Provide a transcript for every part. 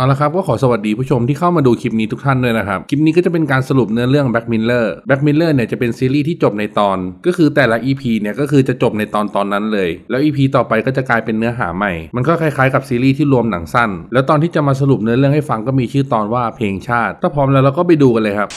เอาละครับก็ขอสวัสดีผู้ชมที่เข้ามาดูคลิปนี้ทุกท่านด้วยนะครับ คลิปนี้ก็จะเป็นการสรุปเนื้อเรื่อง Black Miller Black Miller เนี่ยจะเป็นซีรีส์ที่จบในตอน ก็คือแต่ละ EP เนี่ยก็คือจะจบในตอนตอนนั้นเลย แล้ว EP ต่อไปก็จะกลายเป็นเนื้อหาใหม่ มันก็คล้ายๆกับซีรีส์ที่รวมหนังสั้น แล้วตอนที่จะมาสรุปเนื้อเรื่องให้ฟังก็มีชื่อตอนว่าเพลงชาติ ถ้าพร้อมแล้วเราก็ไปดูกันเลยครับ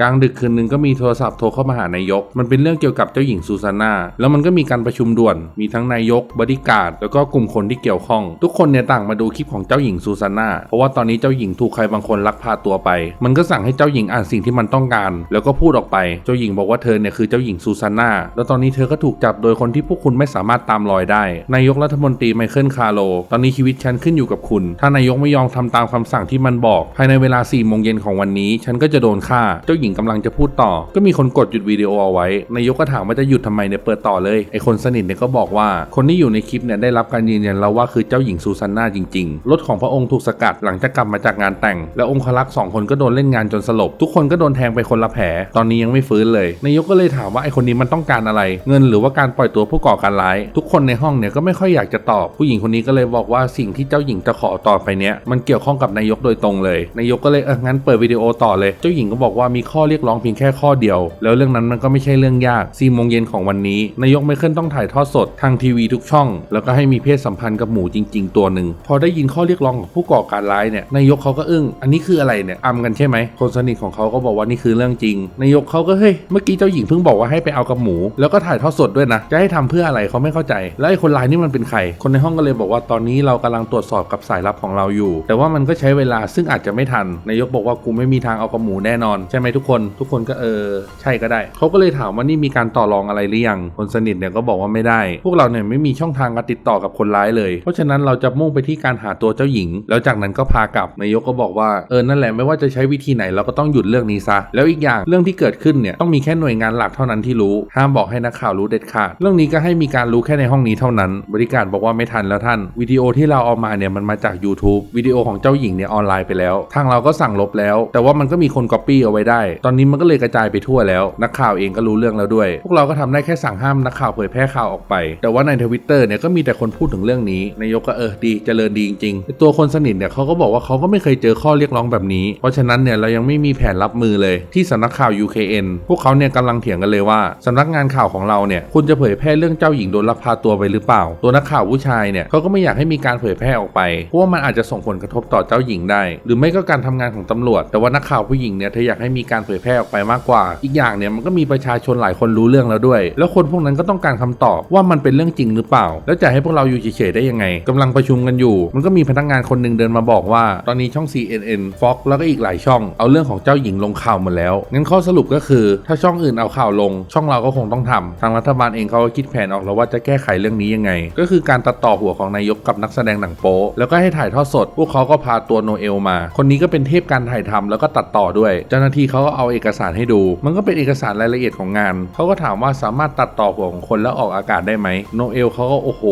กลางดึกคืนนึงก็มีโทรศัพท์โทรเข้ามาหานายก มันเป็นเรื่องเกี่ยวกับเจ้าหญิงซูซาน่า แล้วมันก็มีการประชุมด่วน มีทั้งนายกบริการแล้วก็กลุ่มคนที่เกี่ยวข้อง ทุกคนเนี่ยต่างมาดูคลิปของเจ้าหญิงซูซาน่า เพราะว่าตอนนี้เจ้าหญิงถูกใครบางคนลักพาตัวไป มันก็สั่งให้เจ้าหญิงอ่านสิ่งที่มันต้องการ แล้วก็พูดออกไป เจ้าหญิงบอกว่าเธอเนี่ยคือเจ้าหญิงซูซาน่า แล้วตอนนี้เธอก็ถูกจับโดยคนที่พวกคุณไม่สามารถตามรอยได้ นายกรัฐมนตรีไมเคิลคาร์โล ตอนนี้ชีวิตฉันขึ้นอยู่กับคุณ ถ้านายกไม่ยอมทำตามคำสั่งที่มันบอก ภายในเวลา4ี่โมงเย็นของวันนี้ ฉันก็จะโดนฆ่า เจ้าหญิงกำลังจะพูดต่อ ก็มีคนกดหยุดวิดีโอเอาไว้ นายกก็ถามว่าจะหยุดทำไมเนี่ยเปิดต่อเลย ไอคนสนิทเนี่ยก็บอกว่า คนที่อยู่ในคลิปเนี่ยได้รับการยืนยันแล้วว่าคือเจ้าหญิงซูซานนาจริงๆ รถของพระองค์ถูกสกัดหลังจากกลับมาจากงานแต่ง และองครักษ์สองคนก็โดนเล่นงานจนสลบ ทุกคนก็โดนแทงไปคนละแผล ตอนนี้ยังไม่ฟื้นเลย นายกก็เลยถามว่าไอคนนี้มันต้องการอะไร เงินหรือว่าการปล่อยตัวผู้ก่อการร้าย ทุกคนในห้องเนี่ยก็ไม่ค่อยอยากจะตอบ ผู้หญิงคนนี้ก็เลยบอกว่าสิ่งที่เจ้าหญิงจะขอต่อไปเนี้ยมันเกี่ยวข้องกับนายกโดยตรงเลย นายกก็เลยเอองั้นเปิดวิดีโอต่อเลย เจ้าหญิงก็บอกว่ามีข้อเรียกร้องเพียงแค่ข้อเดียว แล้วเรื่องนั้นมันก็ไม่ใช่เรื่องยาก4โมงเย็นของวันนี้ นายกไมเคิลต้องถ่ายทอดสดทางทีวีทุกช่อง แล้วก็ให้มีเพศสัมพันธ์กับหมูจริง ๆ ตัวหนึ่ง พอได้ยินข้อเรียกร้องของผู้ก่อการร้ายเนี่ย นายกเขาก็อึ้ง อันนี้คืออะไรเนี่ยอำกันใช่ไหม คนสนิทของเขาก็บอกว่านี่คือเรื่องจริง นายกเขาก็เฮ้ย เมื่อกี้เจ้าหญิงเพิ่งบอกว่าให้ไปเอากับหมู แล้วก็ถ่ายทอดสดด้วยนะ จะให้ทำเพื่ออะไรเขาไม่เข้าใจ แล้วไอ้คนร้ายนี่มันเป็นใคร คนในห้องก็เลยบอกว่าตอนนี้เรากำลังตรวจสอบกับสายลับของเราอยู่ แต่ว่ามันก็ใช้เวลาซึ่งอาจจะไม่ทัน นายกบอกว่ากูไม่มีทางเอากับหมูแน่นอนใช่ไหมทุกคนทุกคนก็เออใช่ก็ได้เขาก็เลยถามว่านี่มีการต่อรองอะไรหรือยังคนสนิทเนี่ยก็บอกว่าไม่ได้ พวกเราเนี่ยไม่มีช่องทางการติดต่อกับคนร้ายเลย เพราะฉะนั้นเราจะมุ่งไปที่การหาตัวเจ้าหญิง แล้วจากนั้นก็พากลับนายกก็บอกว่าเออนั่นแหละไม่ว่าจะใช้วิธีไหนเราก็ต้องหยุดเรื่องนี้ซะแล้วอีกอย่างเรื่องที่เกิดขึ้นเนี่ยต้องมีแค่หน่วยงานหลักเท่านั้นที่รู้ห้ามบอกให้นักข่าวรู้เด็ดขาดเรื่องนี้ก็ให้มีการรู้แค่ในห้องนี้เท่านั้น บริการบอกว่าไม่ทันแล้วท่านวิดีโอที่เราเอามาเนี่ยมันมาจาก YouTube วิดีโอของเจ้าหญิงเนี่ยออนไลน์ไปแล้ว ทางเราก็สั่งลบแล้ว แต่ว่ามันก็มีคนก๊อปปี้เอาไว้ได้ตอนนี้มันก็เลยกระจายไปทั่วแล้ว นักข่าวเองก็รู้เรื่องแล้วด้วย พวกเราก็ทำได้แค่สั่งห้ามนักข่าวเผยแพร่ข่าวออกไป แต่ว่าในทวิตเตอร์เนี่ยก็มีแต่คนพูดถึงเรื่องนี้นายกก็เออดีเจริญดีจริงๆตัวคนสนิทเนี่ยเขาก็บอกว่าเขาก็ไม่เคยเจอข้อเรียกร้องแบบนี้ เพราะฉะนั้นเนี่ยเรายังไม่มีแผนรับมือเลยที่สำนักข่าว UKN พวกเขาเนี่ยกำลังเถียงกันเลยว่าสำนักงานข่าวของเราเนี่ยคุณจะเผยแพร่เรื่องเจ้าหญิงโดนลักพาตัวไปหรือเปล่า ตัวนักข่าวผู้ชายเนี่ยเขาก็ไม่อยากให้มีการเผยแพร่ออกไปเพราะว่ามันอาจจะส่งผลกระทบต่อเจ้าหญิงได้ หรือไม่ก็การทำงานของตำรวจ แต่ว่านักข่าวผู้หญิงเนี่ยเธออยากให้มีการเผยแพร่ออกไปมากกว่า อีกอย่างเนี่ยมันก็มีประชาชนหลายคนรู้เรื่องแล้วด้วย แล้วคนพวกนั้นก็ต้องการคำตอบว่ามันเป็นเรื่องจริงหรือเปล่า แล้วจะให้พวกเราอยู่เฉยๆได้ยังไงกำลังประชุมกันอยู่ มันก็มีพนักงานคนหนึ่งเดินมาบอกว่า ตอนนี้ช่อง CNN Fox แล้วก็อีกหลายช่องเอาเรื่องของเจ้าหญิงลงข่าวหมดแล้วงั้นข้อสรุปก็คือ ถ้าช่องอื่นเอาข่าวลง ช่องเราก็คงต้องทำทางรัฐบาลเองเขาก็คิดแผนออกแล้วว่าจะแก้ไขเรื่องนี้ยังไง ก็คือการตัดต่อหัวของนายกกับนักแสดงหนังโป๊แล้วก็ให้ถ่ายทอดสด พวกเขาก็พาตัวโนเอลมา คนนี้ก็เป็นเทพการถ่ายทำแล้วก็ตัดต่อด้วย เจ้าหน้าที่เขาก็เอาเอกสารให้ดู มันก็เป็นเอกสารรายละเอียดของงาน เขาก็ถามว่าสามารถตัดต่อหัวของคนแล้วออกอากาศได้ไหมโนเอลเขาก็โอ้โห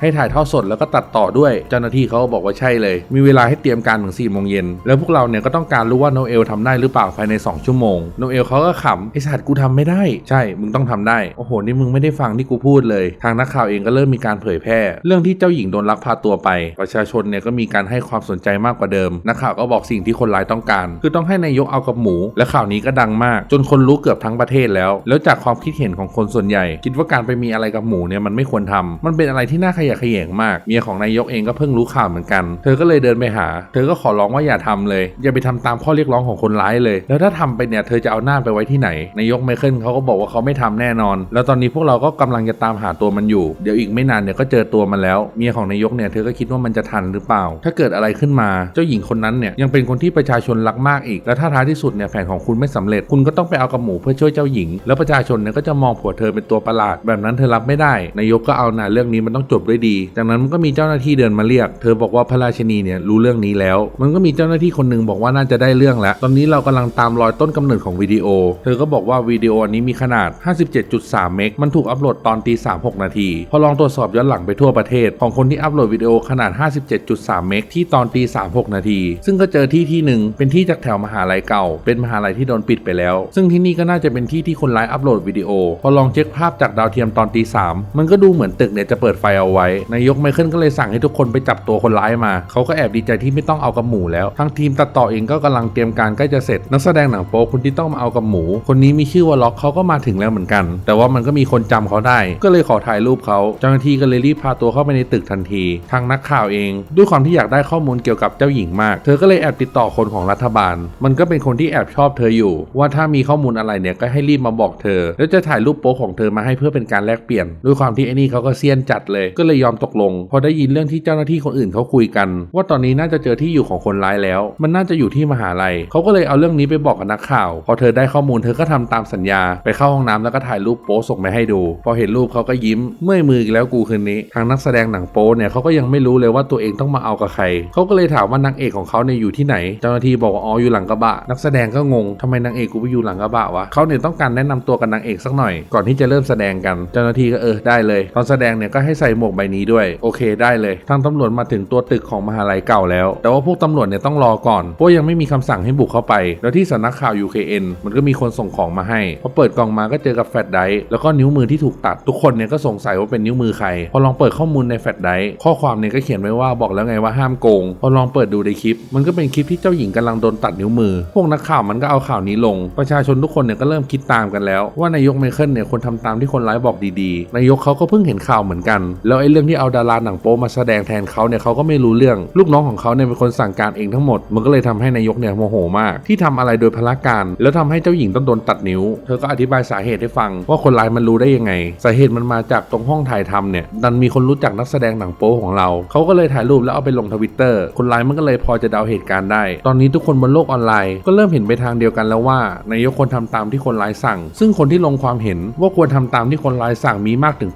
ให้ถ่ายทอดสดแล้วก็ตัดต่อด้วย เจ้าหน้าที่เขาก็บอกว่าใช่เลย มีเวลาให้เตรียมการถึง4ี่โมงเย็นแล้วพวกเราเนี่ยก็ต้องการรู้ว่าโนเอลทำได้หรือเปล่าภายใน 2 ชั่วโมงโนเอลเขาก็ขำไอสัตว์กูทำไม่ได้ใช่ มึงต้องทำได้โอ้โหนี่มึงไม่ได้ฟังที่กูพูดเลย ทางนักข่าวเองก็เริ่มมีการเผยแพร่ เรื่องที่เจ้าหญิงโดนลักพาตัวไป ประชาชนเนี่ยก็มีการให้ความสนใจมากกว่าเดิมนักข่าวก็บอกสิ่งที่คนร้ายต้องการ คือต้องให้นายกเอากับหมูและข่าวนี้ก็ดังมาก จนคนรู้เกือบทั้งประเทศแล้ว แล้วจากความคิดเห็นของคนส่วนใหญ่ คิดว่าการไปมีอะไรกับหมูเนี่ยมันไม่ควรทำมันเป็นอะไรที่น่าขยะแขยงมากเมียของนายกเองก็เพิ่งรู้ข่าวเหมือนกัน เธอก็เลยเดินไปหา เธอก็ขอร้องว่าอย่าทำเลย อย่าไปทำตามข้อเรียกร้องของคนร้ายเลย แล้วถ้าทำไปเนี่ยเธอจะเอาหน้าไปไว้ที่ไหนนายกไมเคิลเขาก็บอกว่าเขาไม่ทำแน่นอน แล้วตอนนี้พวกเราก็กำลังจะตามหาตัวมันอยู่เดี๋ยวอีกไม่นานเนี่ยก็เจอตัวมันแล้วเมียของนายกเนี่ยเธอก็คิดว่ามันจะทันหรือเปล่า ถ้าเกิดอะไรขึ้นมา เจ้าหญิงคนนั้นเนี่ยยังเป็นคนที่ประชาชนรักมากอีกและถ้าท้ายที่สุดเนี่ยแผนของคุณุณไม่สำเร็จ คุณก็ต้องไปเอากับหมูเพื่อช่วยเจ้าหญิง แล้วประชาชนเนี่ยก็จะมองผัวเธอเป็นตัวประหลาด แบบนั้นเธอรับไม่ได้ นายกก็เอาหนาเรื่องนี้มันต้องจบด้วยดี จากนั้นมันก็มีเจ้าหน้าที่เดินมาเรียก เธอบอกว่าพระราชินีเนี่ยรู้เรื่องนี้แล้ว มันก็มีเจ้าหน้าที่คนหนึงบอกว่าน่าจะได้เรื่องแล้ว ตอนนี้เรากำลังตามรอยต้นกำเนิดของวิดีโอ เธอก็บอกว่าวิดีโอนี้มีขนาด 57.3 เมก มันถูกอัปโหลดตอนตี3 6นาที พอลองตรวจสอบย้อนหลังไปทั่วประเทศ ของคนที่อัปโหลดวิดีโอขนาด 57.3 เมกที่ตอนตี3 6นาที ซึ่งก็เจอที่ที่หนึ่งเป็นที่จากแถวมหาลัยเก่า เป็นมหาลัยที่โดนปิดไปแล้ว ซึ่งที่นี่ก็น่าจะเป็นที่ที่คนร้ายอัปโหลดวิดีโอ พอลองเช็คภาพจากดาวเทียมตอนตีสามมันก็ดูเหมือนตึกเนี่ยจะเปิดไฟเอาไว้ นายกไมเคิลก็เลยสั่งให้ทุกคนไปจับตัวคนร้ายมา เขาก็แอบดีใจที่ไม่ต้องเอากับหมูแล้ว ทั้งทีมตัดต่อเองก็กำลังเตรียมการใกล้จะเสร็จ นักแสดงหนังโป๊คนที่ต้องมาเอากับหมู คนนี้มีชื่อว่าล็อกเขาก็มาถึงแล้วเหมือนกัน แต่ว่ามันก็มีคนจำเขาได้ ก็เลยขอถ่ายรูปเขา เจ้าหน้าที่ก็เลยรีบพาตัวเข้าไปในตึกทันที ทางนักข่าวเอง ด้วยความที่อยากได้ข้อมูลเกี่ยวกับเจ้าหญิงมาก เธอก็เลยแอบติดต่อคนของรัฐบาล มันก็เป็นคนที่แอบชอบเธออยู่ ว่าถ้ามีข้อมูลอะไรเนี่ยก็ให้รีบมาบอกเธอ แล้วจะถ่ายรูปโป๊ของเธอมาให้เพื่อเป็นการแลกเปลี่ยน ด้วยความที่ไอ้นี่เขาก็เซียนจัดเลย ก็เลยยอมตกลง พอได้ยินเรื่องที่เจ้าหน้าที่คนอื่นเขาคุยกัน ว่าตอนนี้น่าจะเจอที่อยู่ของคนร้ายแล้ว มันน่าจะอยู่ที่มหาลัยเขาก็เลยเอาเรื่องนี้ไปบอกกับนักข่าว พอเธอได้ข้อมูลเธอก็ทำตามสัญญา ไปเข้าห้องน้ำแล้วก็ถ่ายรูปโป๊ส่งไปให้ดู พอเห็นรูปเขาก็ยิ้มเมื่อยมืออีกแล้วกูคืนนี้ ทางนักแสดงหนังโป๊เนี่ยเขาก็ยังไม่รู้เลยว่าตัวเองต้องมาเอากับใครเขาก็เลยถามว่านางเอกของเขาเนี่ยอยู่ที่ไหน เจ้าหน้าที่บอกว่าอ๋ออยู่หลังกระบะนักแสดงก็งงทำไมนางเอกกูไปอยู่หลังกระบะวะเขาเนี่ยต้องการแนะนำตัวกับนางเอกสักหน่อย ก่อนที่จะเริ่มแสดงกัน เจ้าหน้าที่ก็เออได้เลย ตอนแสดงเนี่ยก็ให้ใส่หมวกใบนี้ด้วย โอเคได้เลย ทางตำรวจมาถึงตัวตึกของมหาลัยเก่าแล้ว แต่ว่าพวกตำรวจเนี่ยต้องรอก่อนเพราะยังไม่มีคำสั่งให้บุกเข้าไป แล้วที่สำนักข่าว UKN มันก็มีคนส่งของมาให้ พอเปิดกล่องมาก็เจอกับแฟลชไดร์แล้วก็นิ้วมือที่ถูกตัด ทุกคนเนี่ยก็สงสัยว่าเป็นนิ้วมือใคร พอลองเปิดข้อมูลในแฟลชไดร์ข้อความเนี่ยก็เขียนไว้ว่าบอกแล้วไงว่าห้ามโกง พอลองเปิดดูในคลิป มันก็เป็นคลิปที่เจ้าหญิงกำลังโดนตัดนิ้วมือ พวกนักข่าวมันก็เอาข่าวนี้ลง ประชาชนทุกคนเนี่ยก็เริ่มคิดตามกันแล้ว ว่านายกไมเคิลเนี่ยควรทำตามที่คนร้ายบอกดีๆ นายกเขาก็เพิ่งเห็นข่าวเหมือนกัน แล้วไอ้เรื่องที่เอาดาราหนังโป๊มาแสดงแทนเขาเนี่ยเขาก็ไม่รู้เรื่อง ลูกน้องของเขาเนี่ยเป็นคนสั่งการเองทั้งหมด มันก็เลยทำให้นายกเนี่ยโมโหมาก ที่ทำอะไรโดยพละการ แล้วทำให้เจ้าหญิงต้องโดนตัดนิ้ว เธอก็อธิบายสาเหตุให้ฟัง ว่าคนร้ายมันรู้ได้ยังไง สาเหตุมันมาจากตรงห้องถ่ายทำเนี่ย ดันมีคนรู้จักนักแสดงหนังโป๊ของเรา เขาก็เลยถ่ายรูปแล้วเอาไปลงทวิตเตอร์ คนร้ายมันก็เลยพอจะเดาเหตุการณ์ได้ ตอนนี้ทุกคนบนโลกออนไลน์ก็เริ่มเห็นไปทางเดียวกันแล้วว่านายกควรทำตามที่คนร้ายสั่ง ซึ่งคนที่ลงความเห็นว่าควรทำตามที่คนร้ายสั่งมีมากถึง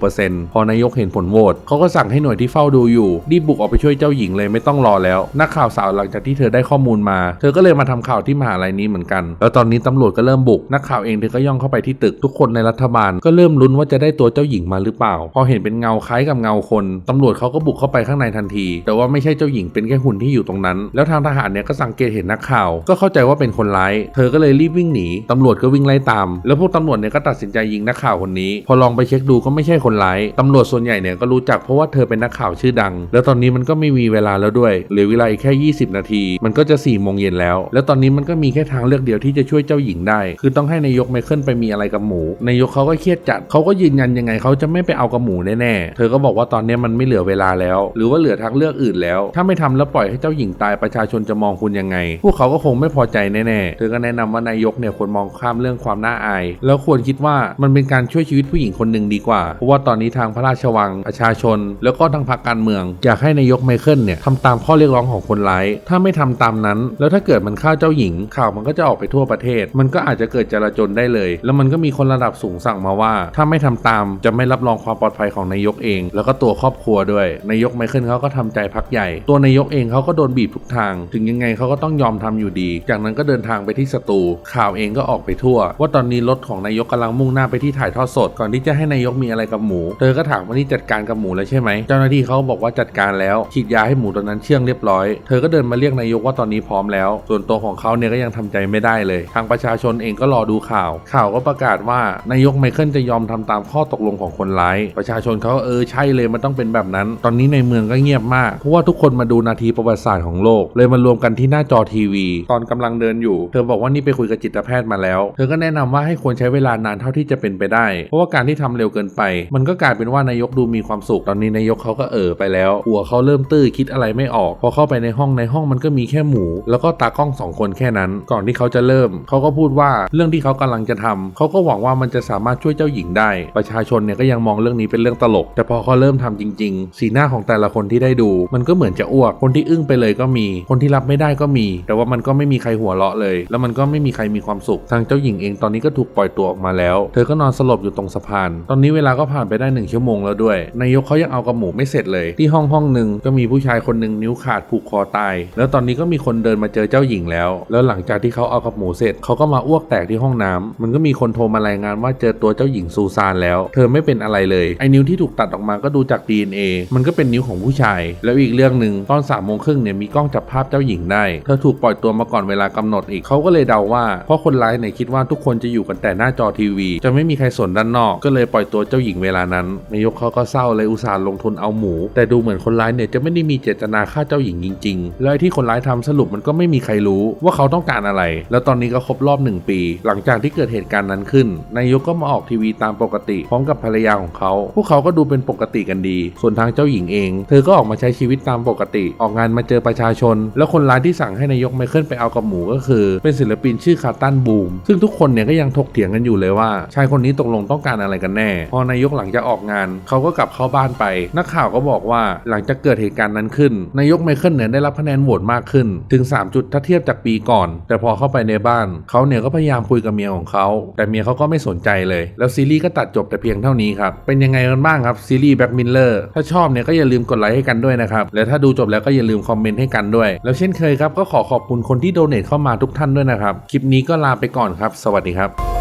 86%พอนายกเห็นผลโหวตเขาก็สั่งให้หน่วยที่เฝ้าดูอยู่รีบบุกออกไปช่วยเจ้าหญิงเลยไม่ต้องรอแล้ว นักข่าวสาวหลังจากที่เธอได้ข้อมูลมา เธอก็เลยมาทำข่าวที่มหาลัยนี้เหมือนกัน แล้วตอนนี้ตำรวจก็เริ่มบุก นักข่าวเองเธอก็ย่องเข้าไปที่ตึกทุกคนในรัฐบาล ก็เริ่มลุ้นว่าจะได้ตัวเจ้าหญิงมาหรือเปล่า พอเห็นเป็นเงาคล้ายกับเงาคนตำรวจเขาก็บุกเข้าไปข้างในทันที แต่ว่าไม่ใช่เจ้าหญิงเป็นแค่หุ่นที่อยู่ตรงนั้น แล้วทางทหารเนี่ยก็สังเกตเห็นนักข่าว ก็เข้าใจว่าเป็นคนร้ายเธอก็เลยรีบวิ่งหนีตำรวจก็วิ่งไล่ตาม แล้วพวกตำรวจเนี่ยก็ตัดสินใจยิงนักข่าวคนนี้ พอลองไปเช็คดูก็ไม่ใช่คนร้ายตำรวจส่วนใหญ่เนี่ยก็รู้จักเพราะว่าเธอเป็นนักข่าวชื่อดัง แล้วตอนนี้มันก็ไม่มีเวลาแล้วด้วยเหลือเวลาอีกแค่ 20 นาที มันก็จะ4ี่โมงเย็นแล้ว แล้วตอนนี้มันก็มีแค่ทางเลือกเดียวที่จะช่วยเจ้าหญิงได้ คือต้องให้นายกไมเคิลไปมีอะไรกับหมูนายกเขาก็เครียดจัดเขาก็ยืนยันยังไงเขาจะไม่ไปเอากับหมูแน่ๆเธอก็บอกว่าตอนนี้มันไม่เหลือเวลาแล้ว หรือว่าเหลือทางเลือกอื่นแล้ว ถ้าไม่ทำแล้วปล่อยให้เจ้าหญิงตายประชาชนจะมองคุณยังไง พวกเขาก็คงไม่พอใจแน่ๆเธอก็แนะนำว่านายกเนี่ยควรมองข้ามเรื่องความน่าอาย แล้วควรคิดว่ามันเป็นการช่วยชีวิตผู้หญิงคนหนึ่งดีกว่า เพราะว่าตอนนี้ทางพระราชวังประชาชน แล้วก็ทางพรรคการเมือง อยากให้นายกไมเคิลเนี่ยทำตามข้อเรียกร้องของคนร้าย ถ้าไม่ทำตามนั้น แล้วถ้าเกิดมันฆ่าเจ้าหญิงข่าวมันก็จะออกไปทั่วประเทศ มันก็อาจจะเกิดจลาจลได้เลย แล้วมันก็มีคนระดับสูงสั่งมาว่า ถ้าไม่ทำตามจะไม่รับรองความปลอดภัยของนายกเอง แล้วก็ตัวครอบครัวด้วยนายกไมเคิลเขาก็ทำใจพักใหญ่ ตัวนายกเองเขาก็โดนบีบทุกทาง ถึงยังไงเขาก็ต้องยอมทำอยู่ดี จากนั้นก็เดินทางไปที่สตูข่าวเองก็ออกไปทั่ว ว่าตอนนี้รถของนายกกำลังมุ่งหน้าไปที่ถ่ายทอดสด ก่อนที่จะให้นายกมีอะไรกับหมู เธอก็ถามว่านี่จัดการกับหมูแล้วใช่ไหม เจ้าหน้าที่เขาบอกว่าจัดการแล้วฉีดยาให้หมูตัวนั้นเชื่องเรียบร้อย เธอก็เดินมาเรียกนายกว่าตอนนี้พร้อมแล้ว ส่วนตัวของเขาเนี่ยก็ยังทำใจไม่ได้เลย ทางประชาชนเองก็รอดูข่าว ข่าวก็ประกาศว่านายกไมเคิลจะยอมทำตามข้อตกลงของคนร้าย ประชาชนเขาก็เออใช่เลยมันต้องเป็นแบบนั้น ตอนนี้ในเมืองก็เงียบมากเพราะว่าทุกคนมาดูนาทีประวัติศาสตร์ของโลก เลยมารวมกันที่หน้าจอทีวี ตอนกำลังเดินอยู่เธอบอกว่านี่ไปคุยกับจิตแพทย์มาแล้ว เธอก็แนะนำว่าให้ควรใช้เวลานานเท่าที่จะเป็นไปได้ เพราะว่าการที่ทำเร็วเกินไป มันก็กลายเป็นว่านายกดูมีความสุข ตอนนี้นายกเขาก็เออไปแล้ว หัวเขาเริ่มตื้อคิดอะไรไม่ออก พอเข้าไปในห้องในห้องมันก็มีแค่หมู แล้วก็ตากล้องสองคนแค่นั้น ก่อนที่เขาจะเริ่ม เขาก็พูดว่าเรื่องที่เขากำลังจะทำเขาก็หวังว่ามันจะสามารถช่วยเจ้าหญิงได้ ประชาชนเนี่ยก็ยังมองเรื่องนี้เป็นเรื่องตลก แต่พอเขาเริ่มทำจริง ๆ สีหน้าของแต่ละคนที่ได้ดู มันก็เหมือนจะอ้วก คนที่อึ้งไปเลยก็มี คนที่รับไม่ได้ก็มี แต่ว่ามันก็ไม่มีใครหัวเราะเลยแล้วมันก็ไม่มีใครมีความสุข ทางเจ้าหญิงเองตอนนี้ก็ถูกปล่อยตัวออกมาแล้ว เธอก็นอนสลบอยู่ตรงสะพาน ตอนนี้เวลาก็ผ่านไปได้หนึ่งชั่วโมงแล้วด้วย นายกเขายังเอากระหมูไม่เสร็จเลย ที่ห้องห้องหนึ่งก็มีผู้ชายคนหนึ่งนิ้วขาดผูกคอตาย แล้วตอนนี้ก็มีคนเดินมาเจอเจ้าหญิงแล้ว แล้วหลังจากที่เขาเอากระหมูเสร็จเขาก็มาอ้วกแตกที่ห้องน้ำมันก็มีคนโทรมารายงานว่าเจอตัวเจ้าหญิงซูซานแล้ว เธอไม่เป็นอะไรเลยไอ้นิ้วที่ถูกตัดออกมาก็ดูจาก DNA มันก็เป็นนิ้วของผู้ชาย แล้วอีกเรื่องหนึ่งตอนสามโมงครึ่งเนี่ยมีกล้องจับภาพเจ้าหญิงได้ เธอถูกปล่อยตัวมาก่อนเวลากำหนดอีกเขาก็เลยเดาว่า เพราะคนร้ายเนี่ยคิดว่าทุกคนจะอยู่กันแต่หน้าจอทีวี จะไม่มีใครสนด้านนอก ก็เลยปล่อยตัวเจ้าหญิงเวลานั้นนายกเขาก็เศร้าเลยอุตส่าห์ลงทุนเอาหมู แต่ดูเหมือนคนร้ายเนี่ยจะไม่ได้มีเจตนาฆ่าเจ้าหญิงจริงๆแล้วไอ้ที่คนร้ายทำสรุปมันก็ไม่มีใครรู้ว่าเขาต้องการอะไร แล้วตอนนี้ก็ครบรอบหนึ่งปี หลังจากที่เกิดเหตุการณ์นั้นขึ้นนายกก็มาออกทีวีตามปกติพร้อมกับภรรยาของเขา พวกเขาก็ดูเป็นปกติกันดี ส่วนทางเจ้าหญิงเอง เธอก็ออกมาใช้ชีวิตตามปกติ ออกงานมาเจอประชาชน แล้วคนร้ายที่สั่งให้นายกไมเคิลไปเอากับหมูก็คือเป็นศิลปินชื่อคาร์ตันบูม ซึ่งทุกคนเนี่ยก็ยังถกเถียงกันอยู่เลยว่าชายคนนี้ตกลงต้องการอะไรกันแน่ พอนายกหลังจากออกงาน เขาก็กลับเข้าบ้านไป นักข่าวก็บอกว่าหลังจากเกิดเหตุการณ์นั้นขึ้น นายกไมเคิลเนี่ยได้รับคะแนนโหวตมากขึ้น ถึง 3 จุดถ้าเทียบจากปีก่อน แต่พอเข้าไปในบ้าน เขาเนี่ยก็พยายามคุยกับเมียของเขา แต่เมียเขาก็ไม่สนใจเลย แล้วซีรีส์ก็ตัดจบแต่เพียงเท่านี้ครับ เป็นยังไงกันบ้างครับซีรีส์แบ็กมิลเลอร์ถ้าชอบเนี่ยก็อย่าลืมกดไลค์ให้กันด้วยนะครับและถ้าดูจบแล้วก็อย่าลืมคอมเมนต์ให้กันด้วย แล้วเช่นเคยครับก็ขอขอบคุณคนที่โดเนทเข้ามาทุกท่านด้วยนะครับ คลิปนี้ก็ลาไปก่อนครับ สวัสดีครับ